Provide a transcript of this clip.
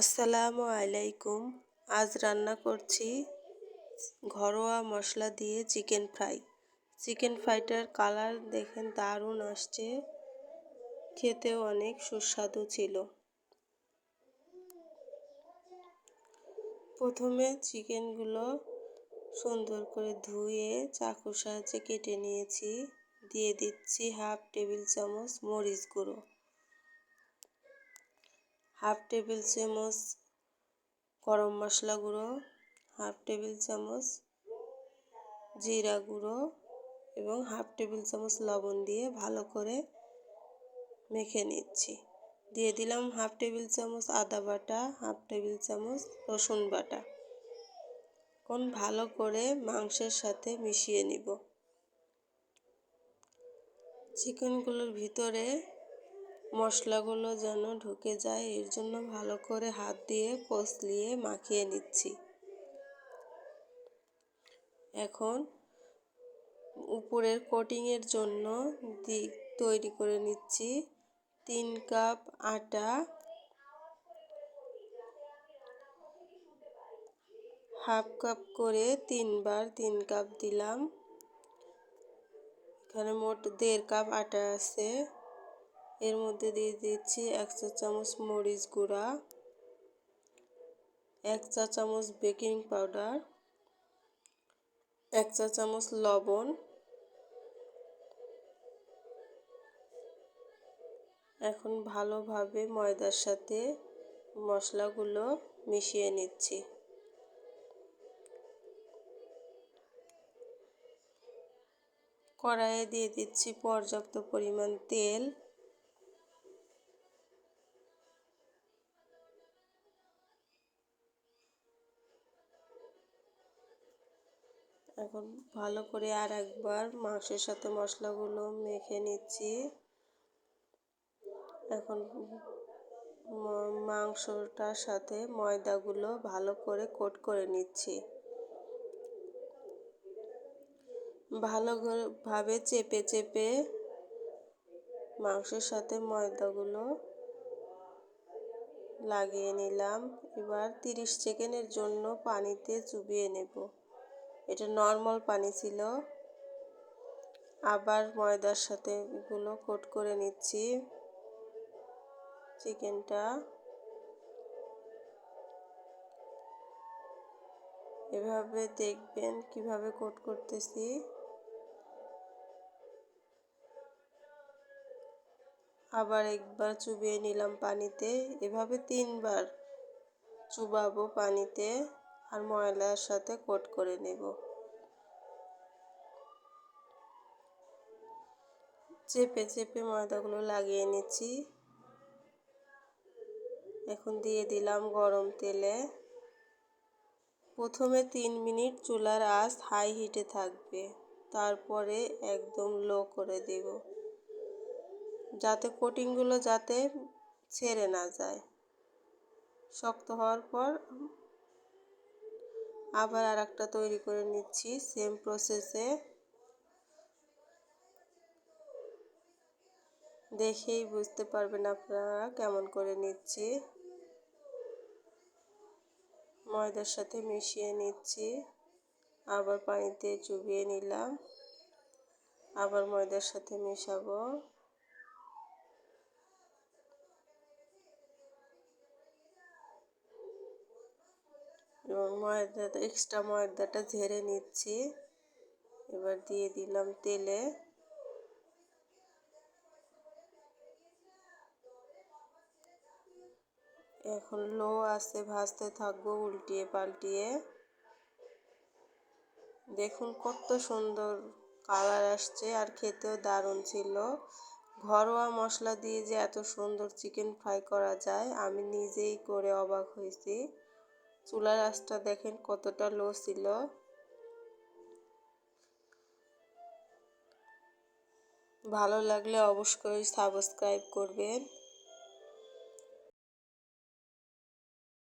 আসসালামু আলাইকুম। আজ রান্না করছি ঘরোয়া মশলা দিয়ে চিকেন ফ্রাই। চিকেন ফ্রাইটার কালার দেখেন দারুণ আসছে। খেতেও অনেক সুস্বাদু ছিল। প্রথমে চিকেনগুলো সুন্দর করে ধুয়ে চাকুর সাহায্যে কেটে নিয়েছি। দিয়ে দিচ্ছি হাফ টেবিল চামচ মরিচ গুঁড়ো। হাফ টেবিল চামচ গরম মশলা গুঁড়ো, হাফ টেবিল চামচ জিরা গুঁড়ো এবং হাফ টেবিল চামচ লবণ দিয়ে ভালো করে মেখে নিচ্ছি। দিয়ে দিলাম হাফ টেবিল চামচ আদা বাটা, হাফ টেবিল চামচ রসুন বাটা। এখন ভালো করে মাংসের সাথে মিশিয়ে নিব। চিকেনগুলোর ভিতরে মশলাগুলো যেন ঢুকে যায়, এর জন্য ভালো করে হাত দিয়ে কষলিয়ে মাখিয়ে নিচ্ছি। এখন উপরের কোটিংয়ের জন্য দিক তৈরি করে নিচ্ছি। তিন কাপ আটা, হাফ কাপ করে তিনবার তিন কাপ দিলাম। এখানে মোট দেড় কাপ আটা আছে। এর মধ্যে দিয়ে দিচ্ছি এক চা চামচ মরিচ গুঁড়া, এক চা চামচ বেকিং পাউডার, এক চা চামচ লবণ, এখন ভালোভাবে ময়দার সাথে মশলাগুলো মিশিয়ে নিচ্ছি। কড়াইয়ে দিয়ে দিচ্ছি পর্যাপ্ত পরিমাণ তেল। এখন ভালো করে আর একবার মাংসের সাথে মশলাগুলো মেখে নিচ্ছি। এখন মাংসটার সাথে ময়দাগুলো ভালো করে কোট করে নিচ্ছি। ভালোভাবে চেপে চেপে মাংসের সাথে ময়দাগুলো লাগিয়ে নিলাম। এবার তিরিশ সেকেন্ডের জন্য পানিতে চুবিয়ে নেব। এটা নর্মাল পানি ছিল। আবার ময়দার সাথে এগুলো কোট করে নিচ্ছি। চিকেনটা। এভাবে দেখবেন কীভাবে কোট করতেছি। আবার একবার চুবিয়ে নিলাম পানিতে। এভাবে তিনবার চুবাবো পানিতে। আর ময়লার সাথে কোট করে নেব। চেপে চেপে ময়দাগুলো লাগিয়ে নিচ্ছি। এখন দিয়ে দিলাম গরম তেলে। প্রথমে তিন মিনিট চুলার আঁচ হাই হিটে থাকবে, তারপরে একদম লো করে দেব। যাতে কোটিংগুলো যাতে ছেড়ে না যায়। শক্ত হওয়ার পর আবার আর একটা তৈরি করে নিচ্ছি সেম প্রসেসে দেখেই বুঝতে পারবেন আপনারা কেমন করে নিচ্ছি। ময়দার সাথে মিশিয়ে নিচ্ছি, আবার পানিতে চুবিয়ে নিলাম, আবার ময়দার সাথে মেশাবো। এবং ময়দাটা এক্সট্রা ময়দাটা ঝেড়ে নিচ্ছি। এবার দিয়ে দিলাম তেলে। এখন লো আছে ভাজতে থাকব উল্টিয়ে পাল্টিয়ে। দেখুন কত সুন্দর কালার আসছে আর খেতেও দারুণ ছিল। ঘরোয়া মশলা দিয়ে যে এত সুন্দর চিকেন ফ্রাই করা যায়, আমি নিজেই করে অবাক হয়েছি। চুলার আঁচটা দেখেন কতটা লো ছিল। ভালো লাগলে অবশ্যই সাবস্ক্রাইব করবেন।